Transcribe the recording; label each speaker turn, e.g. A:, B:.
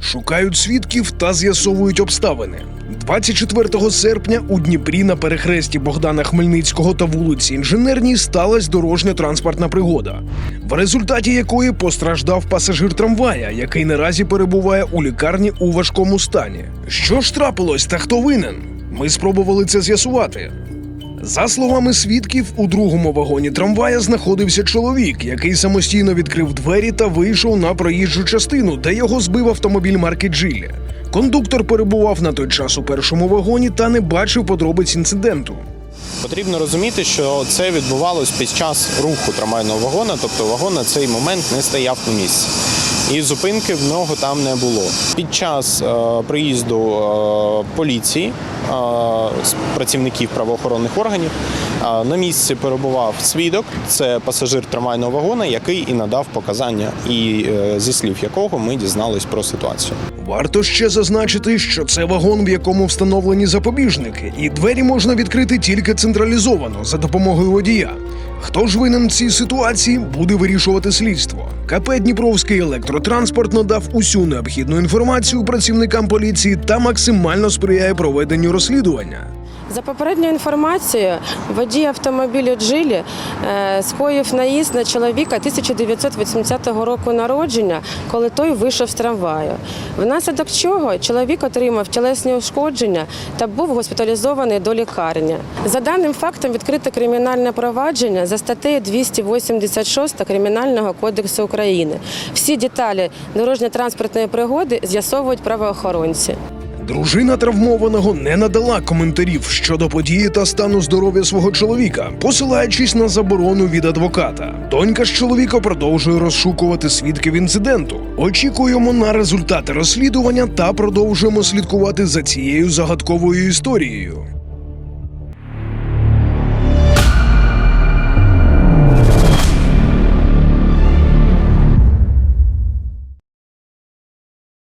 A: Шукають свідків та з'ясовують обставини. 24 серпня у Дніпрі на перехресті Богдана Хмельницького та вулиці Інженерній сталася дорожньо-транспортна пригода, в результаті якої постраждав пасажир трамвая, який наразі перебуває у лікарні у важкому стані. Що ж трапилось та хто винен? Ми спробували це з'ясувати. За словами свідків, у другому вагоні трамвая знаходився чоловік, який самостійно відкрив двері та вийшов на проїжджу частину, де його збив автомобіль марки Джилі. Кондуктор перебував на той час у першому вагоні та не бачив подробиць інциденту.
B: Потрібно розуміти, що це відбувалось під час руху трамвайного вагона, тобто вагон на цей момент не стояв на місці. І зупинки в нього там не було. Під час е, приїзду е, поліції, е, працівників правоохоронних органів, на місці перебував свідок, це пасажир трамвайного вагона, який і надав показання, і е, зі слів якого ми дізнались про ситуацію.
A: Варто ще зазначити, що це вагон, в якому встановлені запобіжники, і двері можна відкрити тільки централізовано за допомогою водія. Хто ж винен цій ситуації, буде вирішувати слідство. КП Дніпровський електротранспорт надав усю необхідну інформацію працівникам поліції та максимально сприяє проведенню розслідування.
C: За попередньою інформацією, водій автомобілю Джилі е, скоїв наїзд на чоловіка 1980 року народження, коли той вийшов з трамваю. Внаслідок чого чоловік отримав тілесні ушкодження та був госпіталізований до лікарні. За даним фактом відкрите кримінальне провадження за статтею 286 Кримінального кодексу України. Всі деталі дорожньо-транспортної пригоди з'ясовують правоохоронці.
A: Дружина травмованого не надала коментарів щодо події та стану здоров'я свого чоловіка, посилаючись на заборону від адвоката. Донька ж чоловіка продовжує розшукувати свідків інциденту. Очікуємо на результати розслідування та продовжуємо слідкувати за цією загадковою історією.